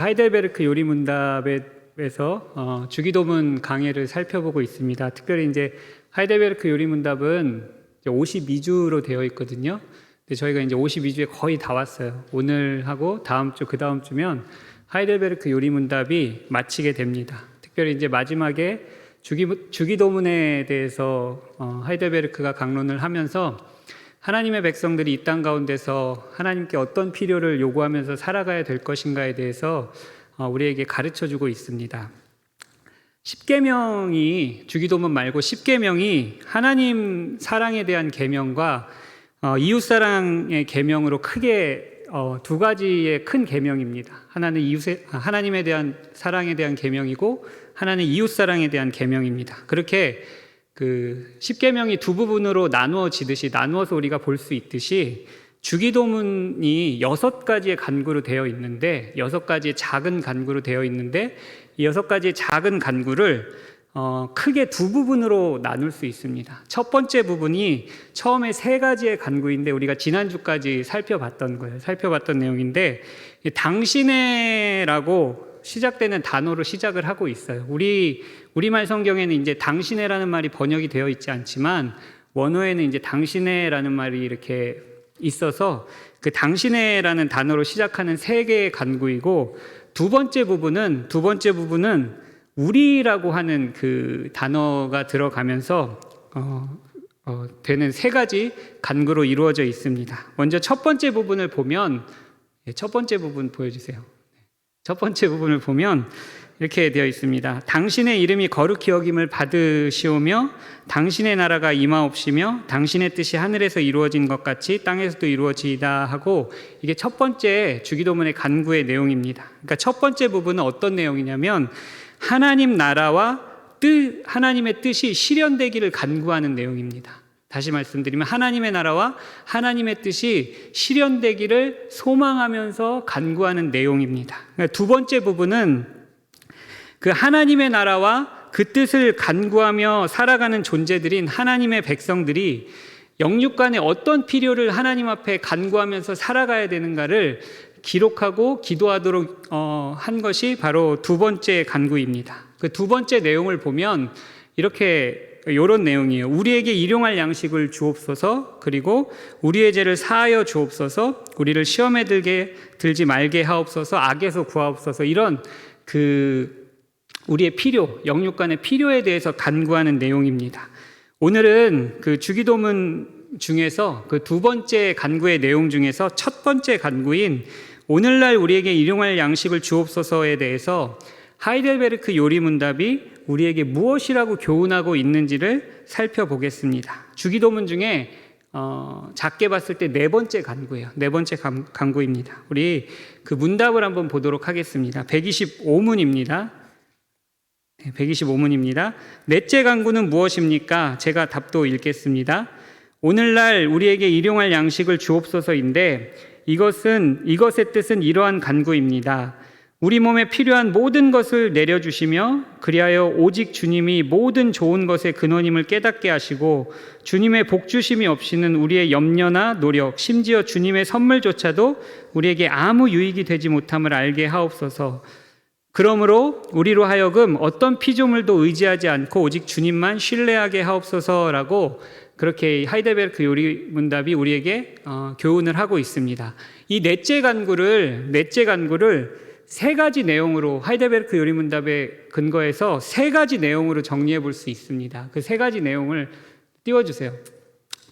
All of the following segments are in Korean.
하이델베르크 요리 문답에서 어, 주기도문 강해를 살펴보고 있습니다. 특별히 이제 하이델베르크 요리 문답은 52주로 되어 있거든요. 근데 저희가 이제 52주에 거의 다 왔어요. 오늘 하고 다음 주, 그 다음 주면 하이델베르크 요리 문답이 마치게 됩니다. 특별히 이제 마지막에 주기, 주기도문에 대해서 어, 하이델베르크가 강론을 하면서 하나님의 백성들이 이 땅 가운데서 하나님께 어떤 필요를 요구하면서 살아가야 될 것인가에 대해서 어, 우리에게 가르쳐 주고 있습니다. 십계명이 주기도문 말고 십계명이 하나님 사랑에 대한 계명과 어, 이웃 사랑의 계명으로 크게 어, 두 가지의 큰 계명입니다. 하나는 이웃의 하나님에 대한 사랑에 대한 계명이고 하나는 이웃 사랑에 대한 계명입니다. 그렇게 그 십계명이 두 부분으로 나누어지듯이 나누어서 우리가 볼 수 있듯이 주기도문이 여섯 가지의 간구로 되어 있는데 여섯 가지의 작은 간구로 되어 있는데 이 여섯 가지의 작은 간구를 어, 크게 두 부분으로 나눌 수 있습니다. 첫 번째 부분이 처음에 세 가지의 간구인데 우리가 지난주까지 살펴봤던 거예요. 살펴봤던 내용인데 이 당신의라고 시작되는 단어로 시작을 하고 있어요. 우리 우리말 성경에는 이제 당신의라는 말이 번역이 되어 있지 않지만 원어에는 이제 당신의라는 말이 이렇게 있어서 그 당신의라는 단어로 시작하는 세 개의 간구이고 두 번째 부분은 두 번째 부분은 우리라고 하는 그 단어가 들어가면서 어, 어, 되는 세 가지 간구로 이루어져 있습니다. 먼저 첫 번째 부분을 보면 예, 첫 번째 부분 보여주세요. 첫 번째 부분을 보면 이렇게 되어 있습니다. 당신의 이름이 거룩히 여김을 받으시오며 당신의 나라가 임하옵시며 당신의 뜻이 하늘에서 이루어진 것 같이 땅에서도 이루어지이다 하고 이게 첫 번째 주기도문의 간구의 내용입니다. 그러니까 첫 번째 부분은 어떤 내용이냐면 하나님 나라와 뜻 하나님의 뜻이 실현되기를 간구하는 내용입니다. 다시 말씀드리면 하나님의 나라와 하나님의 뜻이 실현되기를 소망하면서 간구하는 내용입니다. 그러니까 두 번째 부분은 그 하나님의 나라와 그 뜻을 간구하며 살아가는 존재들인 하나님의 백성들이 영육간에 어떤 필요를 하나님 앞에 간구하면서 살아가야 되는가를 기록하고 기도하도록 어, 한 것이 바로 두 번째 간구입니다. 그 두 번째 내용을 보면 이렇게 이런 내용이에요. 우리에게 일용할 양식을 주옵소서. 그리고 우리의 죄를 사하여 주옵소서. 우리를 시험에 들게 들지 말게 하옵소서. 악에서 구하옵소서. 이런 그 우리의 필요, 영육 간의 필요에 대해서 간구하는 내용입니다. 오늘은 그 주기도문 중에서 그 두 번째 간구의 내용 중에서 첫 번째 간구인 오늘날 우리에게 일용할 양식을 주옵소서에 대해서 하이델베르크 요리 문답이 우리에게 무엇이라고 교훈하고 있는지를 살펴보겠습니다. 주기도문 중에 어, 작게 봤을 때 네 번째 간구예요. 네 번째 간, 간구입니다. 우리 그 문답을 한번 보도록 하겠습니다. 125문입니다. 125문입니다. 넷째 간구는 무엇입니까? 제가 답도 읽겠습니다. 오늘날 우리에게 일용할 양식을 주옵소서인데 이것은 이것의 뜻은 이러한 간구입니다. 우리 몸에 필요한 모든 것을 내려주시며 그리하여 오직 주님이 모든 좋은 것의 근원임을 깨닫게 하시고 주님의 복주심이 없이는 우리의 염려나 노력 심지어 주님의 선물조차도 우리에게 아무 유익이 되지 못함을 알게 하옵소서. 그러므로 우리로 하여금 어떤 피조물도 의지하지 않고 오직 주님만 신뢰하게 하옵소서라고 그렇게 하이데베르크 요리 문답이 우리에게 어, 교훈을 하고 있습니다. 이 넷째 간구를 넷째 간구를 세 가지 내용으로 하이데베르크 요리 문답의 근거에서 세 가지 내용으로 정리해 볼 수 있습니다. 그 세 가지 내용을 띄워 주세요.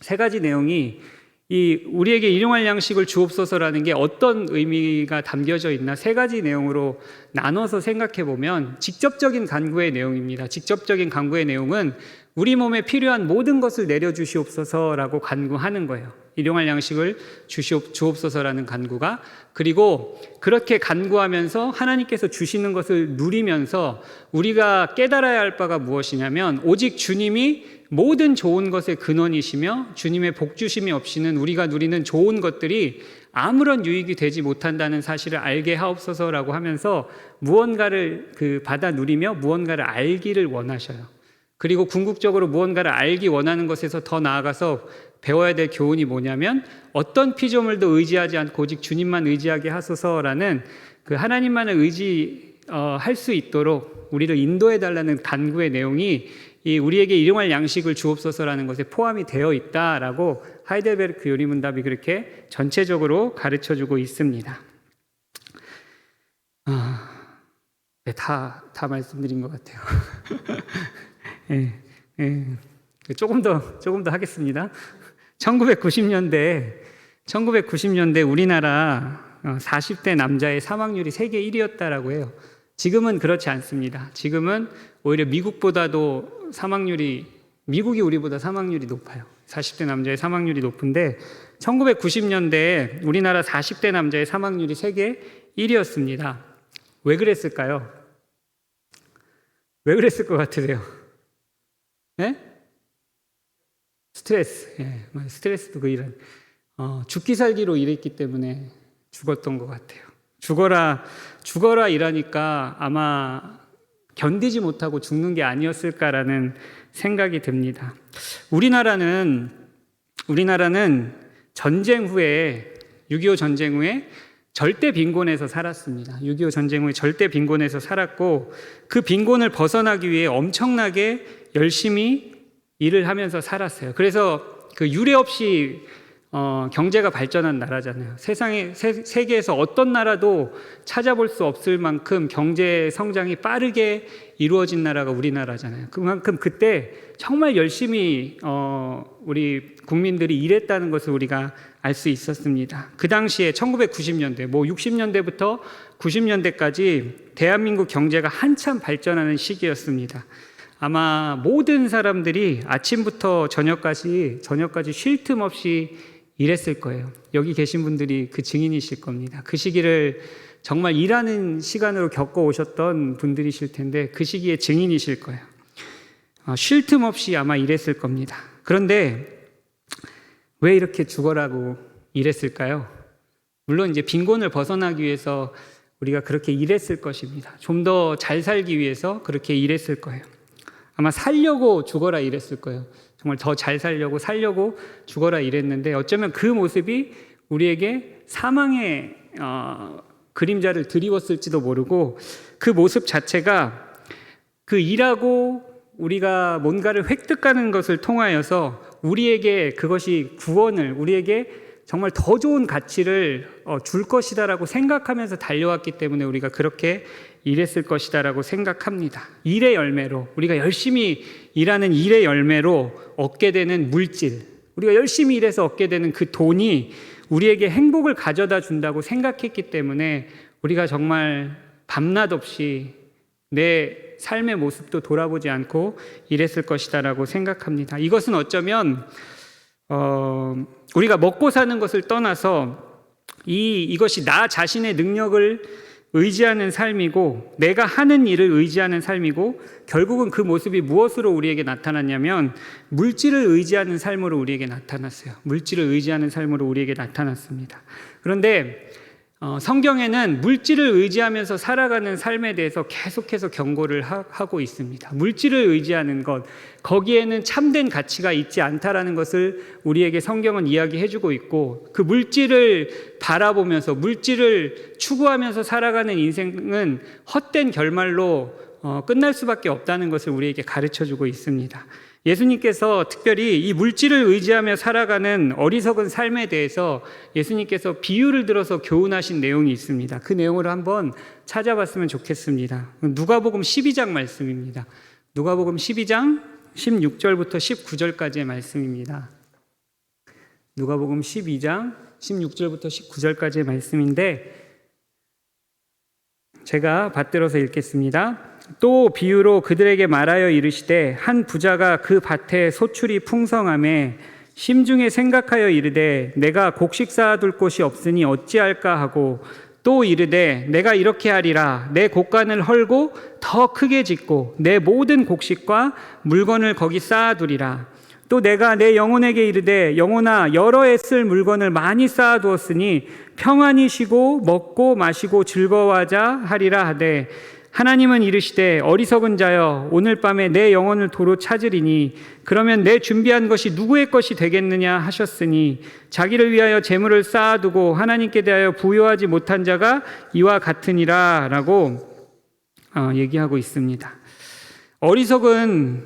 세 가지 내용이 이 우리에게 일용할 양식을 주옵소서라는 게 어떤 의미가 담겨져 있나 세 가지 내용으로 나눠서 생각해 보면 직접적인 간구의 내용입니다. 직접적인 간구의 내용은 우리 몸에 필요한 모든 것을 내려주시옵소서라고 간구하는 거예요. 일용할 양식을 주옵소서라는 간구가 그리고 그렇게 간구하면서 하나님께서 주시는 것을 누리면서 우리가 깨달아야 할 바가 무엇이냐면 오직 주님이 모든 좋은 것의 근원이시며 주님의 복주심이 없이는 우리가 누리는 좋은 것들이 아무런 유익이 되지 못한다는 사실을 알게 하옵소서라고 하면서 무언가를 그 받아 누리며 무언가를 알기를 원하셔요. 그리고 궁극적으로 무언가를 알기 원하는 것에서 더 나아가서 배워야 될 교훈이 뭐냐면 어떤 피조물도 의지하지 않고 오직 주님만 의지하게 하소서라는 그 하나님만을 의지할 수 있도록 우리를 인도해 달라는 간구의 내용이 이 우리에게 일용할 양식을 주옵소서라는 것에 포함이 되어 있다라고 하이델베르크 요리문답이 그렇게 전체적으로 가르쳐 주고 있습니다. 아, 네, 다, 다 말씀드린 것 같아요. 예, 예. 조금 더, 조금 더 하겠습니다. 1990년대, 1990년대 우리나라 40대 남자의 사망률이 세계 1위였다라고 해요. 지금은 그렇지 않습니다. 지금은 오히려 미국보다도 사망률이, 미국이 우리보다 사망률이 높아요. 40대 남자의 사망률이 높은데, 1990년대에 우리나라 40대 남자의 사망률이 세계 1위였습니다. 왜 그랬을까요? 왜 그랬을 것 같으세요? 네? 스트레스. 예, 스트레스도 그 일은 어, 죽기 살기로 일했기 때문에 죽었던 것 같아요. 죽어라, 죽어라 일하니까 아마 견디지 못하고 죽는 게 아니었을까라는 생각이 듭니다. 우리나라는 우리나라는 전쟁 후에 6.25 전쟁 후에 절대 빈곤에서 살았습니다. 6.25 전쟁 후에 절대 빈곤에서 살았고 그 빈곤을 벗어나기 위해 엄청나게 열심히 일을 하면서 살았어요. 그래서 그 유례 없이 어, 경제가 발전한 나라잖아요. 세상에 세, 계에서 어떤 나라도 찾아볼 수 없을 만큼 경제 성장이 빠르게 이루어진 나라가 우리나라잖아요. 그만큼 그때 정말 열심히 어, 우리 국민들이 일했다는 것을 우리가 알 수 있었습니다. 그 당시에 1990년대, 뭐 60년대부터 90년대까지 대한민국 경제가 한참 발전하는 시기였습니다. 아마 모든 사람들이 아침부터 저녁까지 저녁까지 쉴 틈 없이 일했을 거예요. 여기 계신 분들이 그 증인이실 겁니다. 그 시기를 정말 일하는 시간으로 겪어 오셨던 분들이실 텐데 그 시기에 증인이실 거예요. 어, 쉴틈 없이 아마 일했을 겁니다. 그런데 왜 이렇게 죽어라고 일했을까요? 물론 이제 빈곤을 벗어나기 위해서 우리가 그렇게 일했을 것입니다. 좀 더 잘 살기 위해서 그렇게 일했을 거예요. 아마 살려고 죽어라 일했을 거예요. 정말 더 잘 살려고 살려고 죽어라 일했는데 어쩌면 그 모습이 우리에게 사망의 어, 그림자를 드리웠을지도 모르고 그 모습 자체가 그 일하고 우리가 뭔가를 획득하는 것을 통하여서 우리에게 그것이 구원을 우리에게 정말 더 좋은 가치를 어, 줄 것이다라고 생각하면서 달려왔기 때문에 우리가 그렇게 일했을 것이다라고 생각합니다. 일의 열매로 우리가 열심히 일하는 일의 열매로 얻게 되는 물질, 우리가 열심히 일해서 얻게 되는 그 돈이 우리에게 행복을 가져다 준다고 생각했기 때문에 우리가 정말 밤낮 없이 내 삶의 모습도 돌아보지 않고 일했을 것이다라고 생각합니다. 이것은 어쩌면 어, 우리가 먹고 사는 것을 떠나서 이 이것이 나 자신의 능력을 의지하는 삶이고 내가 하는 일을 의지하는 삶이고 결국은 그 모습이 무엇으로 우리에게 나타났냐면 물질을 의지하는 삶으로 우리에게 나타났어요. 물질을 의지하는 삶으로 우리에게 나타났습니다. 그런데 어, 성경에는 물질을 의지하면서 살아가는 삶에 대해서 계속해서 경고를 하, 고 있습니다. 물질을 의지하는 것, 거기에는 참된 가치가 있지 않다라는 것을 우리에게 성경은 이야기해주고 있고, 그 물질을 바라보면서 물질을 추구하면서 살아가는 인생은 헛된 결말로 어, 끝날 수밖에 없다는 것을 우리에게 가르쳐 주고 있습니다. 예수님께서 특별히 이 물질을 의지하며 살아가는 어리석은 삶에 대해서 예수님께서 비유를 들어서 교훈하신 내용이 있습니다. 그 내용을 한번 찾아봤으면 좋겠습니다. 누가복음 12장 말씀입니다. 누가복음 12장 16절부터 19절까지의 말씀입니다. 누가복음 12장 16절부터 19절까지의 말씀인데 제가 받들어서 읽겠습니다. 또 비유로 그들에게 말하여 이르시되 한 부자가 그 밭에 소출이 풍성함에 심중에 생각하여 이르되 내가 곡식 쌓아둘 곳이 없으니 어찌할까 하고 또 이르되 내가 이렇게 하리라. 내 곡간을 헐고 더 크게 짓고 내 모든 곡식과 물건을 거기 쌓아두리라. 또 내가 내 영혼에게 이르되 영혼아 여러 해 쓸 물건을 많이 쌓아두었으니 평안히 쉬고 먹고 마시고 즐거워하자 하리라 하되 하나님은 이르시되 어리석은 자여 오늘 밤에 내 영혼을 도로 찾으리니 그러면 내 준비한 것이 누구의 것이 되겠느냐 하셨으니 자기를 위하여 재물을 쌓아두고 하나님께 대하여 부여하지 못한 자가 이와 같으니라라고 어, 얘기하고 있습니다. 어리석은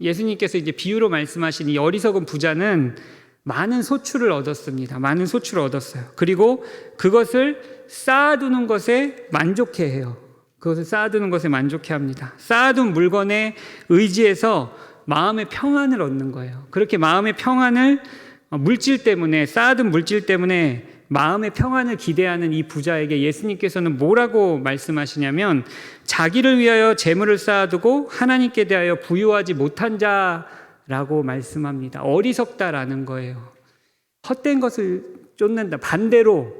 예수님께서 이제 비유로 말씀하신 이 어리석은 부자는 많은 소출을 얻었습니다. 많은 소출을 얻었어요. 그리고 그것을 쌓아두는 것에 만족해 해요. 그것을 쌓아두는 것에 만족해 합니다. 쌓아둔 물건에 의지해서 마음의 평안을 얻는 거예요. 그렇게 마음의 평안을 어, 물질 때문에 쌓아둔 물질 때문에 마음의 평안을 기대하는 이 부자에게 예수님께서는 뭐라고 말씀하시냐면 자기를 위하여 재물을 쌓아두고 하나님께 대하여 부유하지 못한 자라고 말씀합니다. 어리석다라는 거예요. 헛된 것을 쫓는다. 반대로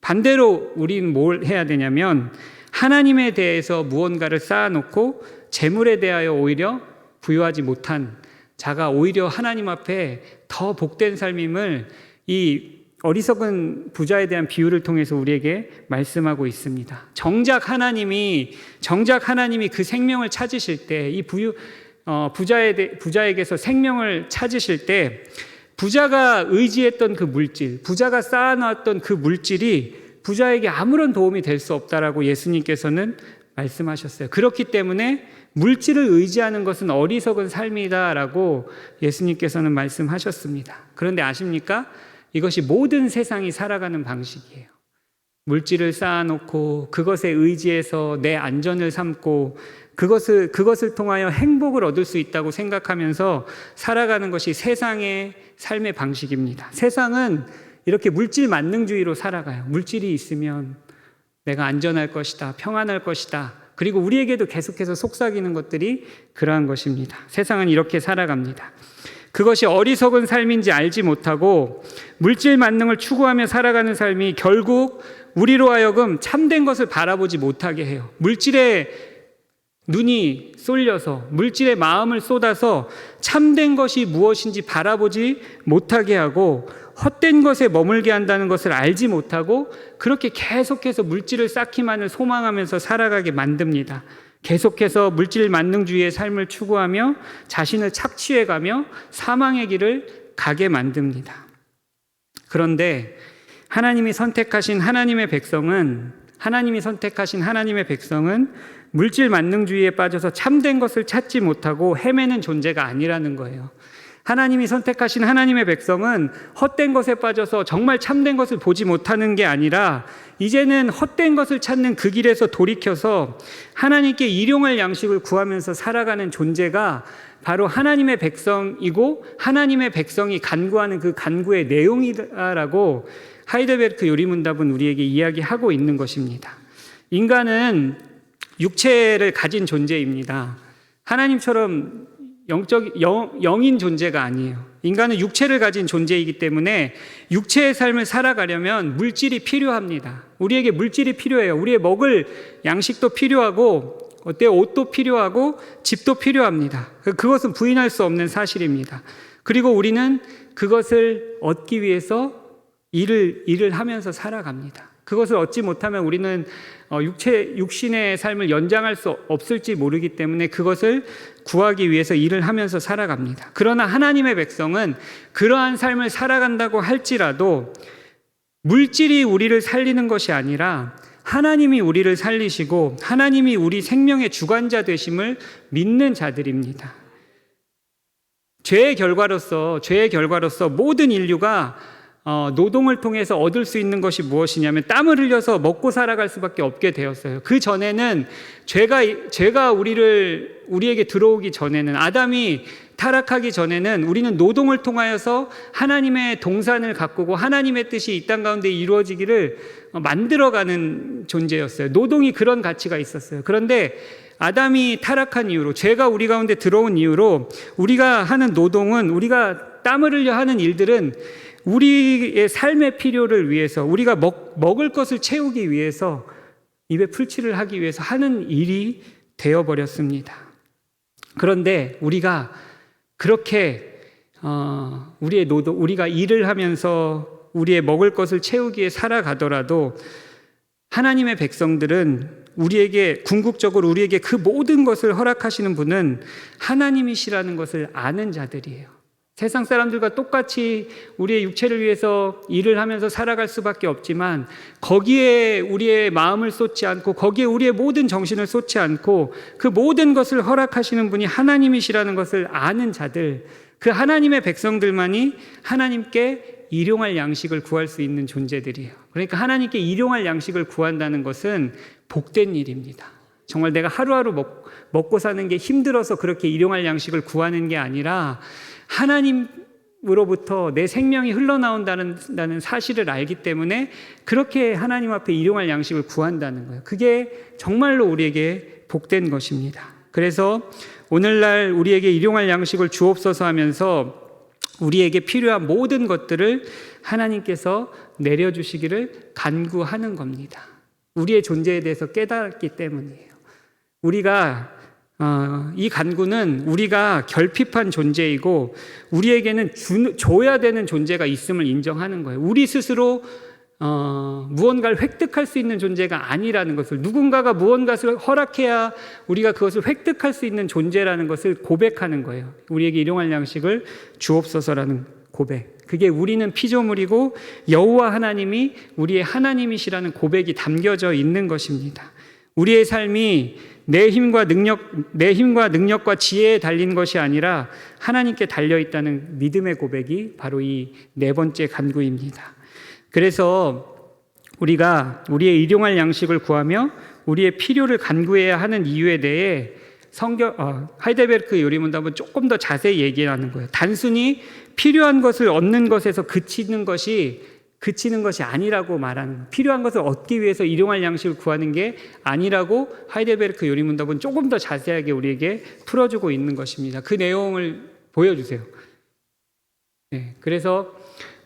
반대로 우리는 뭘 해야 되냐면 하나님에 대해서 무언가를 쌓아놓고 재물에 대하여 오히려 부유하지 못한 자가 오히려 하나님 앞에 더 복된 삶임을 이 어리석은 부자에 대한 비유를 통해서 우리에게 말씀하고 있습니다. 정작 하나님이 정작 하나님이 그 생명을 찾으실 때 이 부유 어, 부자에 대, 부자에게서 생명을 찾으실 때 부자가 의지했던 그 물질, 부자가 쌓아놨던 그 물질이 부자에게 아무런 도움이 될 수 없다라고 예수님께서는 말씀하셨어요. 그렇기 때문에 물질을 의지하는 것은 어리석은 삶이다라고 예수님께서는 말씀하셨습니다. 그런데 아십니까? 이것이 모든 세상이 살아가는 방식이에요. 물질을 쌓아놓고 그것에 의지해서 내 안전을 삼고 그것을 그것을 통하여 행복을 얻을 수 있다고 생각하면서 살아가는 것이 세상의 삶의 방식입니다. 세상은 이렇게 물질 만능주의로 살아가요. 물질이 있으면 내가 안전할 것이다, 평안할 것이다. 그리고 우리에게도 계속해서 속삭이는 것들이 그러한 것입니다. 세상은 이렇게 살아갑니다. 그것이 어리석은 삶인지 알지 못하고 물질 만능을 추구하며 살아가는 삶이 결국 우리로 하여금 참된 것을 바라보지 못하게 해요. 물질에 눈이 쏠려서 물질에 마음을 쏟아서 참된 것이 무엇인지 바라보지 못하게 하고 헛된 것에 머물게 한다는 것을 알지 못하고 그렇게 계속해서 물질을 쌓기만을 소망하면서 살아가게 만듭니다. 계속해서 물질 만능주의의 삶을 추구하며 자신을 착취해가며 사망의 길을 가게 만듭니다. 그런데 하나님이 선택하신 하나님의 백성은 하나님이 선택하신 하나님의 백성은 물질 만능주의에 빠져서 참된 것을 찾지 못하고 헤매는 존재가 아니라는 거예요. 하나님이 선택하신 하나님의 백성은 헛된 것에 빠져서 정말 참된 것을 보지 못하는 게 아니라 이제는 헛된 것을 찾는 그 길에서 돌이켜서 하나님께 일용할 양식을 구하면서 살아가는 존재가 바로 하나님의 백성이고 하나님의 백성이 간구하는 그 간구의 내용이라고 하이델베르크 요리문답은 우리에게 이야기하고 있는 것입니다. 인간은 육체를 가진 존재입니다. 하나님처럼 영적 영, 영인 존재가 아니에요. 인간은 육체를 가진 존재이기 때문에 육체의 삶을 살아가려면 물질이 필요합니다. 우리에게 물질이 필요해요. 우리의 먹을 양식도 필요하고 어때 옷도 필요하고 집도 필요합니다. 그것은 부인할 수 없는 사실입니다. 그리고 우리는 그것을 얻기 위해서 일을 일을 하면서 살아갑니다. 그것을 얻지 못하면 우리는 어, 육체 육신의 삶을 연장할 수 없을지 모르기 때문에 그것을 구하기 위해서 일을 하면서 살아갑니다. 그러나 하나님의 백성은 그러한 삶을 살아간다고 할지라도 물질이 우리를 살리는 것이 아니라 하나님이 우리를 살리시고 하나님이 우리 생명의 주관자 되심을 믿는 자들입니다. 죄의 결과로서 죄의 결과로서 모든 인류가 어, 노동을 통해서 얻을 수 있는 것이 무엇이냐면 땀을 흘려서 먹고 살아갈 수밖에 없게 되었어요. 그 전에는 죄가 죄가 우리를 우리에게 들어오기 전에는 아담이 타락하기 전에는 우리는 노동을 통하여서 하나님의 동산을 가꾸고 하나님의 뜻이 이 땅 가운데 이루어지기를 만들어가는 존재였어요. 노동이 그런 가치가 있었어요. 그런데 아담이 타락한 이후로 죄가 우리 가운데 들어온 이후로 우리가 하는 노동은 우리가 땀을 흘려 하는 일들은 우리의 삶의 필요를 위해서 우리가 먹, 먹을 것을 채우기 위해서 입에 풀칠을 하기 위해서 하는 일이 되어버렸습니다. 그런데 우리가 그렇게 어, 우리의 노동, 우리가 일을 하면서 우리의 먹을 것을 채우기에 살아가더라도 하나님의 백성들은 우리에게 궁극적으로 우리에게 그 모든 것을 허락하시는 분은 하나님이시라는 것을 아는 자들이에요. 세상 사람들과 똑같이 우리의 육체를 위해서 일을 하면서 살아갈 수밖에 없지만 거기에 우리의 마음을 쏟지 않고 거기에 우리의 모든 정신을 쏟지 않고 그 모든 것을 허락하시는 분이 하나님이시라는 것을 아는 자들, 그 하나님의 백성들만이 하나님께 일용할 양식을 구할 수 있는 존재들이에요. 그러니까 하나님께 일용할 양식을 구한다는 것은 복된 일입니다. 정말 내가 하루하루 먹, 먹고 사는 게 힘들어서 그렇게 일용할 양식을 구하는 게 아니라 하나님으로부터 내 생명이 흘러나온다는 사실을 알기 때문에 그렇게 하나님 앞에 일용할 양식을 구한다는 거예요. 그게 정말로 우리에게 복된 것입니다. 그래서 오늘날 우리에게 일용할 양식을 주옵소서 하면서 우리에게 필요한 모든 것들을 하나님께서 내려주시기를 간구하는 겁니다. 우리의 존재에 대해서 깨달았기 때문이에요. 우리가 어, 이 간구는 우리가 결핍한 존재이고 우리에게는 주, 줘야 되는 존재가 있음을 인정하는 거예요. 우리 스스로 어, 무언가를 획득할 수 있는 존재가 아니라는 것을 누군가가 무언가를 허락해야 우리가 그것을 획득할 수 있는 존재라는 것을 고백하는 거예요. 우리에게 일용할 양식을 주옵소서라는 고백. 그게 우리는 피조물이고 여호와 하나님이 우리의 하나님이시라는 고백이 담겨져 있는 것입니다. 우리의 삶이 내 힘과 능력, 내 힘과 능력과 지혜에 달린 것이 아니라 하나님께 달려 있다는 믿음의 고백이 바로 이 네 번째 간구입니다. 그래서 우리가 우리의 일용할 양식을 구하며 우리의 필요를 간구해야 하는 이유에 대해 성경 어, 하이데베르크 요리문답은 조금 더 자세히 얘기하는 거예요. 단순히 필요한 것을 얻는 것에서 그치는 것이 그치는 것이 아니라고 말하는. 필요한 것을 얻기 위해서 일용할 양식을 구하는 게 아니라고 하이데베르크 요리문답은 조금 더 자세하게 우리에게 풀어주고 있는 것입니다. 그 내용을 보여주세요. 네, 그래서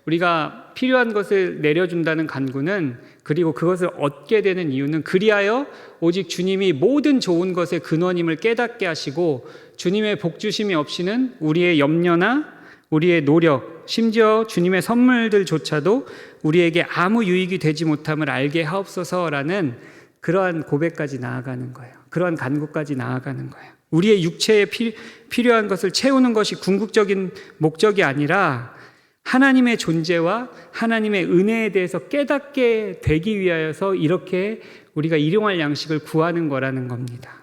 우리가 필요한 것을 내려준다는 간구는 그리고 그것을 얻게 되는 이유는 그리하여 오직 주님이 모든 좋은 것의 근원임을 깨닫게 하시고 주님의 복주심이 없이는 우리의 염려나 우리의 노력, 심지어 주님의 선물들조차도 우리에게 아무 유익이 되지 못함을 알게 하옵소서라는 그러한 고백까지 나아가는 거예요. 그러한 간구까지 나아가는 거예요. 우리의 육체에 피, 필요한 것을 채우는 것이 궁극적인 목적이 아니라 하나님의 존재와 하나님의 은혜에 대해서 깨닫게 되기 위하여서 이렇게 우리가 일용할 양식을 구하는 거라는 겁니다.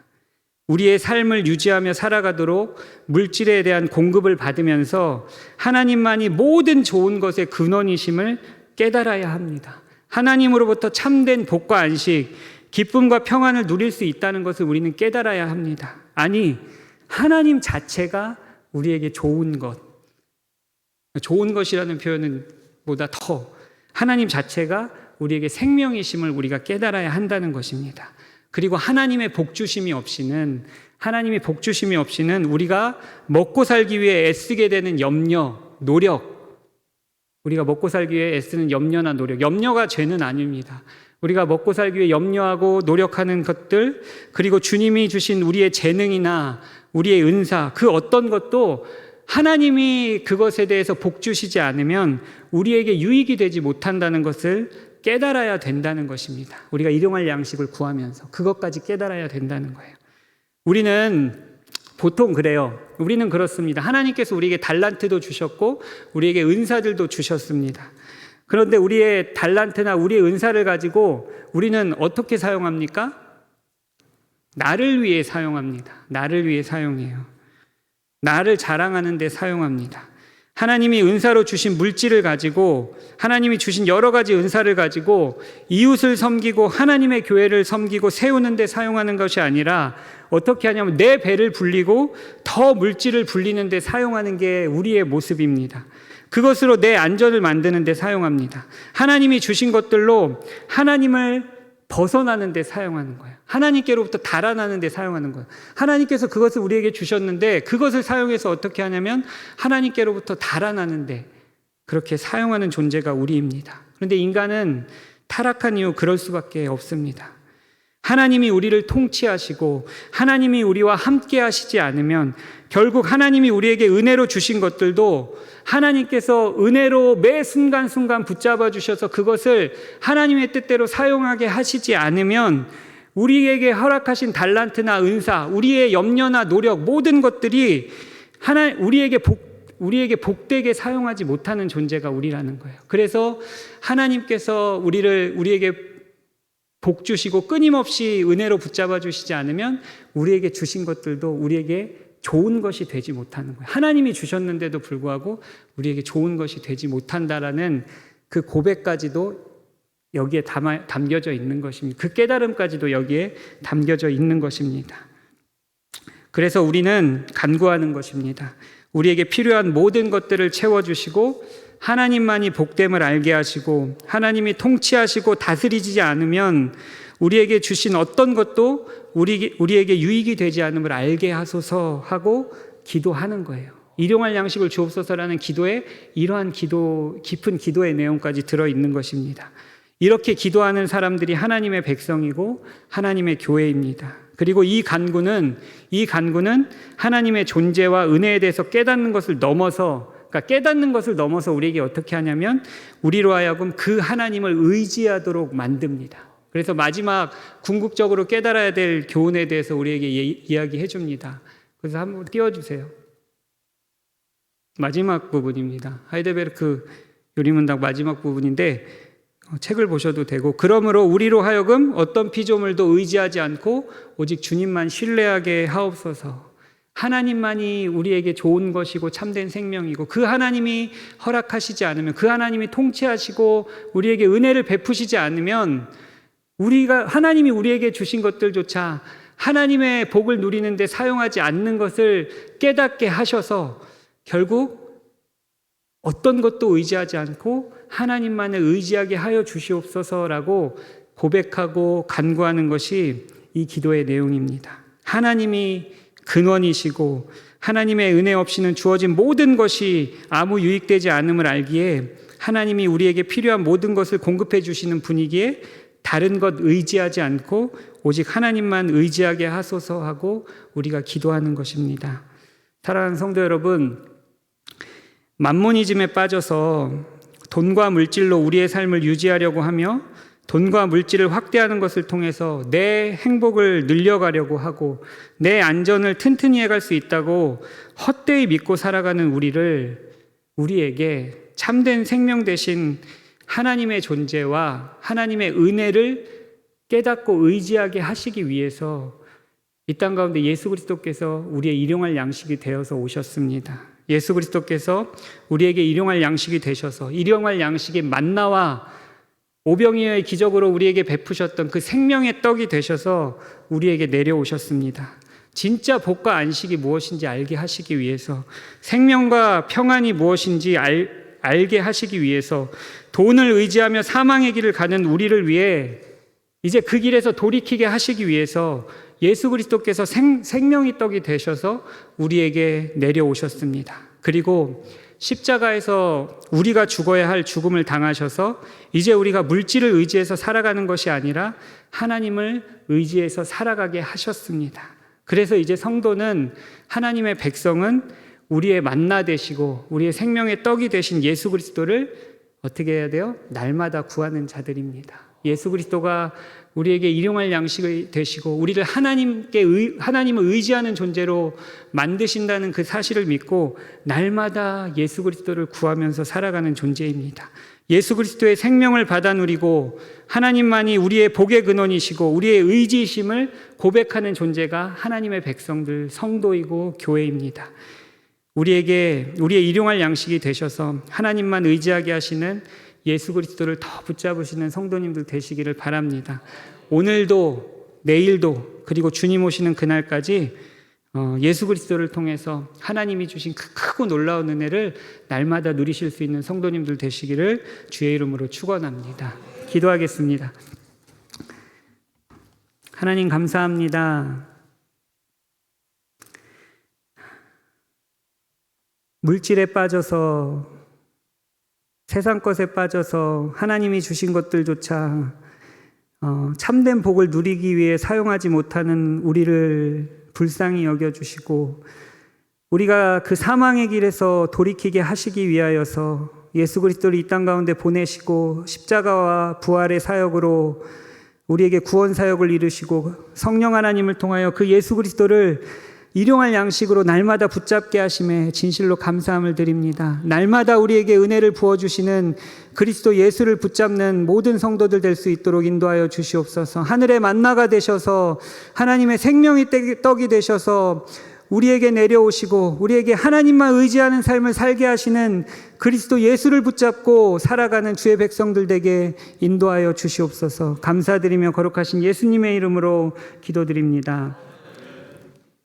우리의 삶을 유지하며 살아가도록 물질에 대한 공급을 받으면서 하나님만이 모든 좋은 것의 근원이심을 깨달아야 합니다. 하나님으로부터 참된 복과 안식, 기쁨과 평안을 누릴 수 있다는 것을 우리는 깨달아야 합니다. 아니, 하나님 자체가 우리에게 좋은 것, 좋은 것이라는 표현은 보다 더 하나님 자체가 우리에게 생명이심을 우리가 깨달아야 한다는 것입니다. 그리고 하나님의 복주심이 없이는 하나님의 복주심이 없이는 우리가 먹고 살기 위해 애쓰게 되는 염려, 노력 우리가 먹고 살기 위해 애쓰는 염려나 노력, 염려가 죄는 아닙니다. 우리가 먹고 살기 위해 염려하고 노력하는 것들, 그리고 주님이 주신 우리의 재능이나 우리의 은사, 그 어떤 것도 하나님이 그것에 대해서 복 주시지 않으면 우리에게 유익이 되지 못한다는 것을 깨달아야 된다는 것입니다. 우리가 일용할 양식을 구하면서 그것까지 깨달아야 된다는 거예요. 우리는 보통 그래요. 우리는 그렇습니다. 하나님께서 우리에게 달란트도 주셨고 우리에게 은사들도 주셨습니다. 그런데 우리의 달란트나 우리의 은사를 가지고 우리는 어떻게 사용합니까? 나를 위해 사용합니다. 나를 위해 사용해요. 나를 자랑하는 데 사용합니다. 하나님이 은사로 주신 물질을 가지고 하나님이 주신 여러 가지 은사를 가지고 이웃을 섬기고 하나님의 교회를 섬기고 세우는 데 사용하는 것이 아니라 어떻게 하냐면 내 배를 불리고 더 물질을 불리는 데 사용하는 게 우리의 모습입니다. 그것으로 내 안전을 만드는 데 사용합니다. 하나님이 주신 것들로 하나님을 벗어나는 데 사용하는 거예요. 하나님께로부터 달아나는 데 사용하는 거예요. 하나님께서 그것을 우리에게 주셨는데 그것을 사용해서 어떻게 하냐면 하나님께로부터 달아나는 데 그렇게 사용하는 존재가 우리입니다. 그런데 인간은 타락한 이후 그럴 수밖에 없습니다. 하나님이 우리를 통치하시고 하나님이 우리와 함께 하시지 않으면 결국 하나님이 우리에게 은혜로 주신 것들도 하나님께서 은혜로 매 순간순간 붙잡아 주셔서 그것을 하나님의 뜻대로 사용하게 하시지 않으면 우리에게 허락하신 달란트나 은사, 우리의 염려나 노력 모든 것들이 하나 우리에게 복 우리에게 복되게 사용하지 못하는 존재가 우리라는 거예요. 그래서 하나님께서 우리를 우리에게 복 주시고 끊임없이 은혜로 붙잡아 주시지 않으면 우리에게 주신 것들도 우리에게 좋은 것이 되지 못하는 거예요. 하나님이 주셨는데도 불구하고 우리에게 좋은 것이 되지 못한다라는 그 고백까지도 여기에 담아, 담겨져 있는 것입니다. 그 깨달음까지도 여기에 담겨져 있는 것입니다. 그래서 우리는 간구하는 것입니다. 우리에게 필요한 모든 것들을 채워주시고 하나님만이 복됨을 알게 하시고 하나님이 통치하시고 다스리지 않으면 우리에게 주신 어떤 것도 우리, 우리에게 유익이 되지 않음을 알게 하소서 하고 기도하는 거예요. 일용할 양식을 주옵소서라는 기도에 이러한 기도, 깊은 기도의 내용까지 들어 있는 것입니다. 이렇게 기도하는 사람들이 하나님의 백성이고 하나님의 교회입니다. 그리고 이 간구는 이 간구는 하나님의 존재와 은혜에 대해서 깨닫는 것을 넘어서 그러니까 깨닫는 것을 넘어서 우리에게 어떻게 하냐면 우리로 하여금 그 하나님을 의지하도록 만듭니다. 그래서 마지막 궁극적으로 깨달아야 될 교훈에 대해서 우리에게 예, 이야기해 줍니다. 그래서 한번 띄워 주세요. 마지막 부분입니다. 하이데베르크 요리문답 마지막 부분인데 어, 책을 보셔도 되고 그러므로 우리로 하여금 어떤 피조물도 의지하지 않고 오직 주님만 신뢰하게 하옵소서. 하나님만이 우리에게 좋은 것이고 참된 생명이고 그 하나님이 허락하시지 않으면 그 하나님이 통치하시고 우리에게 은혜를 베푸시지 않으면 우리가 하나님이 우리에게 주신 것들조차 하나님의 복을 누리는데 사용하지 않는 것을 깨닫게 하셔서 결국 어떤 것도 의지하지 않고 하나님만을 의지하게 하여 주시옵소서라고 고백하고 간구하는 것이 이 기도의 내용입니다. 하나님이 근원이시고 하나님의 은혜 없이는 주어진 모든 것이 아무 유익되지 않음을 알기에 하나님이 우리에게 필요한 모든 것을 공급해 주시는 분위기에 다른 것 의지하지 않고 오직 하나님만 의지하게 하소서 하고 우리가 기도하는 것입니다. 사랑하는 성도 여러분, 만모니즘에 빠져서 돈과 물질로 우리의 삶을 유지하려고 하며 돈과 물질을 확대하는 것을 통해서 내 행복을 늘려가려고 하고 내 안전을 튼튼히 해갈 수 있다고 헛되이 믿고 살아가는 우리를 우리에게 참된 생명 대신 하나님의 존재와 하나님의 은혜를 깨닫고 의지하게 하시기 위해서 이 땅 가운데 예수 그리스도께서 우리의 일용할 양식이 되어서 오셨습니다. 예수 그리스도께서 우리에게 일용할 양식이 되셔서 일용할 양식의 만나와 오병이어의 기적으로 우리에게 베푸셨던 그 생명의 떡이 되셔서 우리에게 내려오셨습니다. 진짜 복과 안식이 무엇인지 알게 하시기 위해서 생명과 평안이 무엇인지 알, 알게 하시기 위해서 돈을 의지하며 사망의 길을 가는 우리를 위해 이제 그 길에서 돌이키게 하시기 위해서 예수 그리스도께서 생, 생명의 떡이 되셔서 우리에게 내려오셨습니다. 그리고 십자가에서 우리가 죽어야 할 죽음을 당하셔서 이제 우리가 물질을 의지해서 살아가는 것이 아니라 하나님을 의지해서 살아가게 하셨습니다. 그래서 이제 성도는 하나님의 백성은 우리의 만나 되시고 우리의 생명의 떡이 되신 예수 그리스도를 어떻게 해야 돼요? 날마다 구하는 자들입니다. 예수 그리스도가 우리에게 일용할 양식이 되시고 우리를 하나님께 의, 하나님을 의지하는 존재로 만드신다는 그 사실을 믿고 날마다 예수 그리스도를 구하면서 살아가는 존재입니다. 예수 그리스도의 생명을 받아 누리고 하나님만이 우리의 복의 근원이시고 우리의 의지심을 고백하는 존재가 하나님의 백성들 성도이고 교회입니다. 우리에게 우리의 일용할 양식이 되셔서 하나님만 의지하게 하시는 예수 그리스도를 더 붙잡으시는 성도님들 되시기를 바랍니다. 오늘도 내일도 그리고 주님 오시는 그날까지 어, 예수 그리스도를 통해서 하나님이 주신 그 크고 놀라운 은혜를 날마다 누리실 수 있는 성도님들 되시기를 주의 이름으로 축원합니다. 기도하겠습니다. 하나님 감사합니다. 물질에 빠져서 세상 것에 빠져서 하나님이 주신 것들조차 어, 참된 복을 누리기 위해 사용하지 못하는 우리를 불쌍히 여겨주시고 우리가 그 사망의 길에서 돌이키게 하시기 위하여서 예수 그리스도를 이 땅 가운데 보내시고 십자가와 부활의 사역으로 우리에게 구원 사역을 이루시고 성령 하나님을 통하여 그 예수 그리스도를 일용할 양식으로 날마다 붙잡게 하심에 진실로 감사함을 드립니다. 날마다 우리에게 은혜를 부어 주시는 그리스도 예수를 붙잡는 모든 성도들 될 수 있도록 인도하여 주시옵소서. 하늘의 만나가 되셔서 하나님의 생명의 떡이 되셔서 우리에게 내려오시고 우리에게 하나님만 의지하는 삶을 살게 하시는 그리스도 예수를 붙잡고 살아가는 주의 백성들 되게 인도하여 주시옵소서. 감사드리며 거룩하신 예수님의 이름으로 기도드립니다.